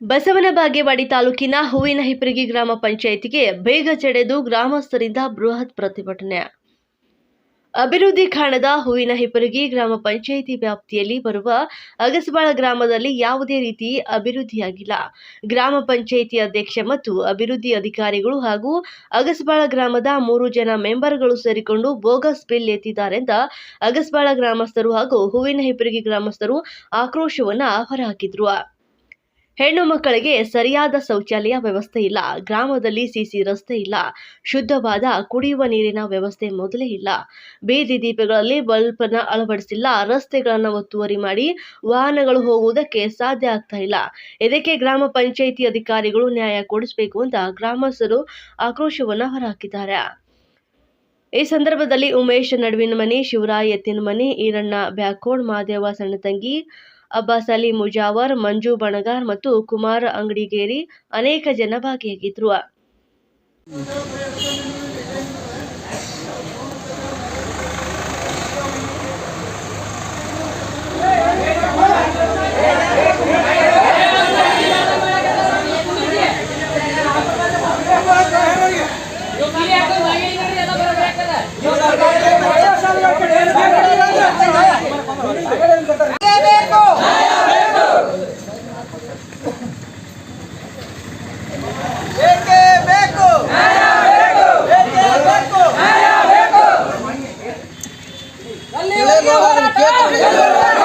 ಬಸವನ ಬಾಗೇವಾಡಿ ತಾಲೂಕಿನ ಹೂವಿನ ಹಿಪ್ರಿಗಿ ಗ್ರಾಮ ಪಂಚಾಯಿತಿಗೆ ಬೇಗ ಜಡೆದು ಗ್ರಾಮಸ್ಥರಿಂದ ಬೃಹತ್ ಪ್ರತಿಭಟನೆ. ಅಭಿವೃದ್ಧಿ ಕಾಣದ ಹೂವಿನ ಹಿಪ್ಪರಗಿ ಗ್ರಾಮ ಪಂಚಾಯಿತಿ ವ್ಯಾಪ್ತಿಯಲ್ಲಿ ಬರುವ ಅಗಸಬಾಳ ಗ್ರಾಮದಲ್ಲಿ ಯಾವುದೇ ರೀತಿ ಅಭಿವೃದ್ಧಿಯಾಗಿಲ್ಲ. ಗ್ರಾಮ ಪಂಚಾಯಿತಿ ಅಧ್ಯಕ್ಷ ಮತ್ತು ಅಭಿವೃದ್ಧಿ ಅಧಿಕಾರಿಗಳು ಹಾಗೂ ಅಗಸಬಾಳ ಗ್ರಾಮದ ಮೂರು ಜನ ಮೆಂಬರ್ಗಳು ಸೇರಿಕೊಂಡು ಬೋಗಸ್ ಬಿಲ್ ಎತ್ತಿದ್ದಾರೆಂದ ಅಗಸಬಾಳ ಗ್ರಾಮಸ್ಥರು ಹಾಗೂ ಹೂವಿನ ಹಿಪ್ಪರಗಿ ಗ್ರಾಮಸ್ಥರು ಆಕ್ರೋಶವನ್ನು ಹೊರಹಾಕಿದ್ರು. ಹೆಣ್ಣು ಮಕ್ಕಳಿಗೆ ಸರಿಯಾದ ಶೌಚಾಲಯ ವ್ಯವಸ್ಥೆ ಇಲ್ಲ. ಗ್ರಾಮದಲ್ಲಿ ಸಿಸಿ ರಸ್ತೆ ಇಲ್ಲ. ಶುದ್ಧವಾದ ಕುಡಿಯುವ ನೀರಿನ ವ್ಯವಸ್ಥೆ ಮೊದಲೇ ಇಲ್ಲ. ಬೀದಿ ದೀಪಗಳಲ್ಲಿ ಬಲ್ಬನ ಅಳವಡಿಸಿಲ್ಲ. ರಸ್ತೆಗಳನ್ನು ಒತ್ತುವರಿ ಮಾಡಿ ವಾಹನಗಳು ಹೋಗುವುದಕ್ಕೆ ಸಾಧ್ಯ ಆಗ್ತಾ ಇಲ್ಲ. ಇದಕ್ಕೆ ಗ್ರಾಮ ಪಂಚಾಯಿತಿ ಅಧಿಕಾರಿಗಳು ನ್ಯಾಯ ಕೊಡಿಸಬೇಕು ಅಂತ ಗ್ರಾಮಸ್ಥರು ಆಕ್ರೋಶವನ್ನ ಹೊರಹಾಕಿದ್ದಾರೆ. ಈ ಸಂದರ್ಭದಲ್ಲಿ ಉಮೇಶ್, ನಡುವಿನ ಮನೆ, ಶಿವರಾಯ್, ಎತ್ತಿನ ಮನೆ, ಈರಣ್ಣ ಬ್ಯಾಕೋಡ್ ಮಾದೇವ ಸಣ್ಣತಂಗಿ ಅಬ್ಬಾಸ್ ಅಲಿ ಮುಜಾವರ್ ಮಂಜು ಬಣಗಾರ್ ಮತ್ತು ಕುಮಾರ್ ಅಂಗಡಿಗೇರಿ ಅನೇಕ ಜನ ಭಾಗಿಯಾಗಿದ್ರು. Deus!